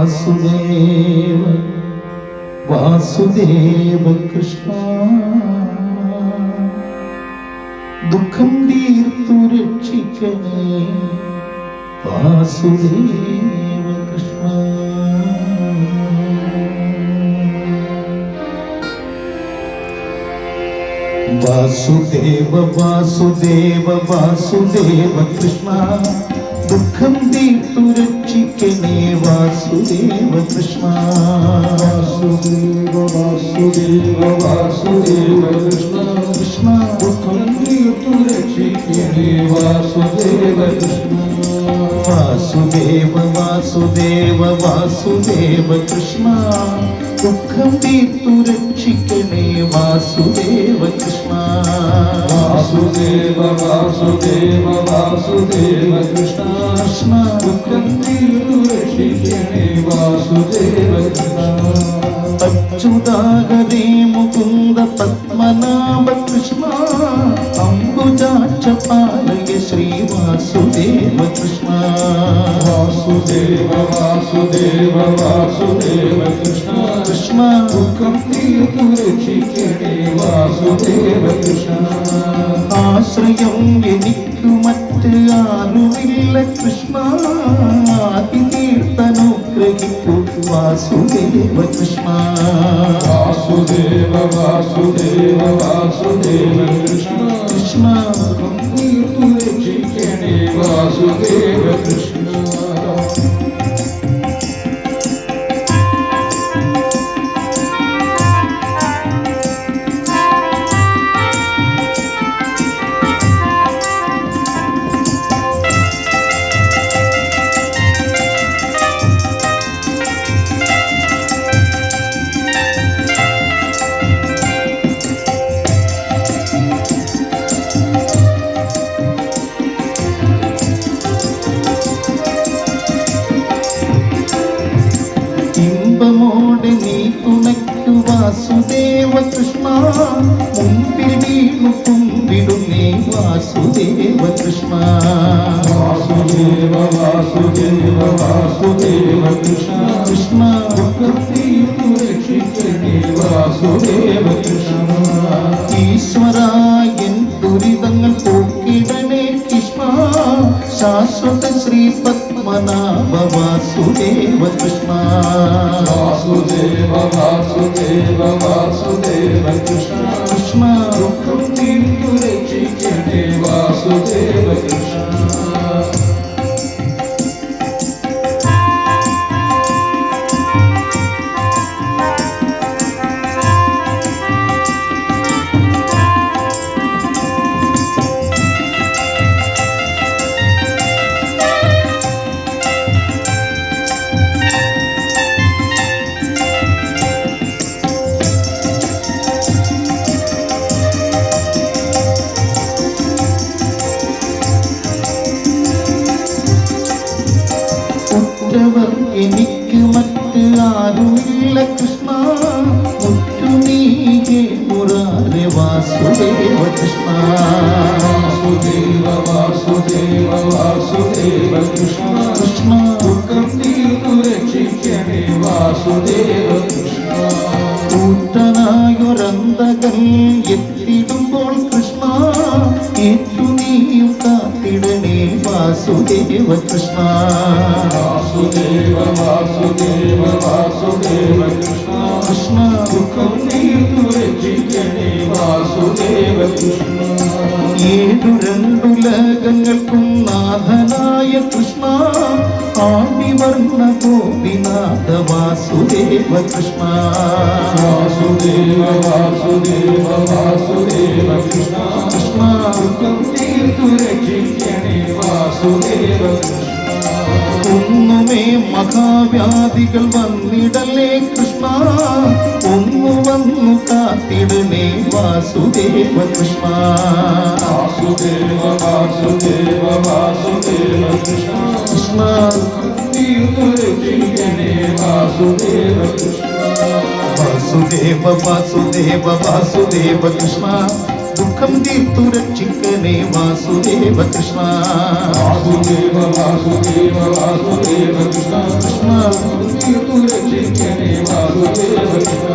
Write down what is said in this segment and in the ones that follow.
वासुदेव वासुदेव कृष्ण ദുഃഖം തീർത്തു രക്ഷിക്കണേ വാസുദേവ കൃഷ്ണ വാസുദേവ വാസുദേവ വാസുദേവ കൃഷ്ണ ദുഃഖം തീർത്തു രക്ഷിക്കണേ വാസുദേവ കൃഷ്ണ. വാസുദേവ വാസുദേവ വാസുദേവ കൃഷ്ണ. കൃഷ്ണ ദുഃഖം തീർത്തു രക്ഷിക്കണേ വാസുദേവ കൃഷ്ണ. వాసుదేవ వాసుదేవ వాసుదేవ కృష్ణ. దుఃఖం తీర్తు రక్షికనే వాసుదేవ కృష్ణ. వాసుదేవ వాసుదేవ వాసుదేవ కృష్ణ. కృష్ణ. దుఃఖం తీర్తు రక్షించే వాసుదేవ కృష్ణ. అచ్యుతాగరే ముకుంద పద్మనాభ కృష్ణ. అంబుజాక్ష పాలయ శ్రీ വാസുദേവ ആശ്രയം എനിക്കു മറ്റ് ആരുമില്ല കൃഷ്ണ. അതിതീർത്തനുഗ്രഹിക്കൂ വാസുദേവ കൃഷ്ണ. വാസുദേവ വാസുദേവ വാസുദേവ കൃഷ്ണ. കൃഷ്ണ വാസുദേവ കൃഷ്ണ. വാസുദേവ കൃഷ്ണ മുമ്പിൽ വീണു കുമ്പിടുന്നേ വാസുദേവ കൃഷ്ണ വാസുദേവ വാസുദേവ വാസുദേവ കൃഷ്ണ കൃഷ്ണ ഭക്തിയും രക്ഷിക്കണേ വാസുദേവ കൃഷ്ണ शाश्वत श्री पद्मनाभ वासुदेव कृष्णा। वासुदेव वासुदेव वासुदेव कृष्ण। వాసుదేవ కృష్ణ వాసుదేవ వాసుదేవ వాసుదేవ కృష్ణ కృష్ణ దుఃఖం తీరు రక్షించే వాసుదేవ വാസുദേവ കൃഷ്ണ వాసుదేవ వాసుదేవ వాసుదేవ కృష్ణ కృష్ణ దుఃఖం నీకు రక్షించని వాసుదేవ కృష్ణ ഏഴു രണ്ടുലകങ്ങൾക്കും നാഥനായ കൃഷ്ണ പാണ്ഡിവർണ ഗോപിനാഥ വാസുദേവ കൃഷ്ണ. വാസുദേവ വാസുദേവ വാസുദേവ കൃഷ്ണ. കൃഷ്ണ ദുഃഖം തീർത്തു രക്ഷിക്കണേ വാസുദേവ ഒന്നുമേ മഹാവ്യാധികൾ വന്നിടലേ കൃഷ്ണ. ഒന്നു വന്നു കാത്തിടണേ വാസുദേവ കൃഷ്ണ. വാസുദേവ വാസുദേവ വാസുദേവ കൃഷ്ണ. वासुदेव वासुदेव वासुदेव कृष्णा। कृष्ण दुःखं दीर्तु वासुदेव कृष्ण। वासुदेव वासुदेव वासुदेव कृष्ण। कृष्ण दीर्तु रक्षिकने वासुदेव कृष्ण।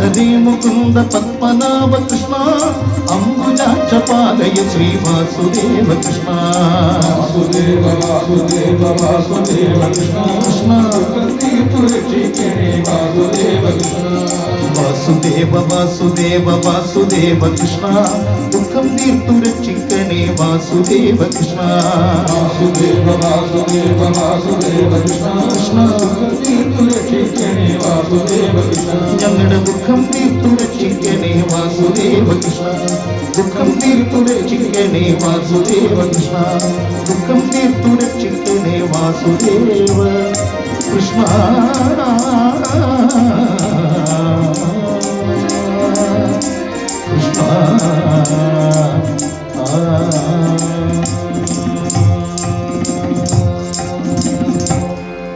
రక్షించనే అచ్యుతాధనే ముకుంద పద్మనాభ కృష్ణ అంబుజాక్ష పాలయ శ్రీ వాసుదేవ కృష్ణ. వాసుదేవ వాసుదేవ వాసుదేవ కృష్ణ. కృష్ణ. రక్షించనే వాసుదేవ కృష్ణ. వాసుదేవ వాసుదేవ వాసుదేవ కృష్ణ. దుఃఖం తీర్తు రక్షికనే వాసుదేవ కృష్ణ. వాసుదేవ వాసుదేవ వాసుదేవ కృష్ణ. కృష్ణ. రక్షించనే వాసుదేవ కృష్ణ ഞങ്ങളുടെ ദുഃഖം തീർത്തു രക്ഷിക്കണേ വാസുദേവ കൃഷ്ണ ദുഃഖം തീർത്തു രക്ഷിക്കണേ വാസുദേവ കൃഷ്ണ ദുഃഖം തീർത്തു രക്ഷിക്കണേ വാസുദേവ കൃഷ്ണ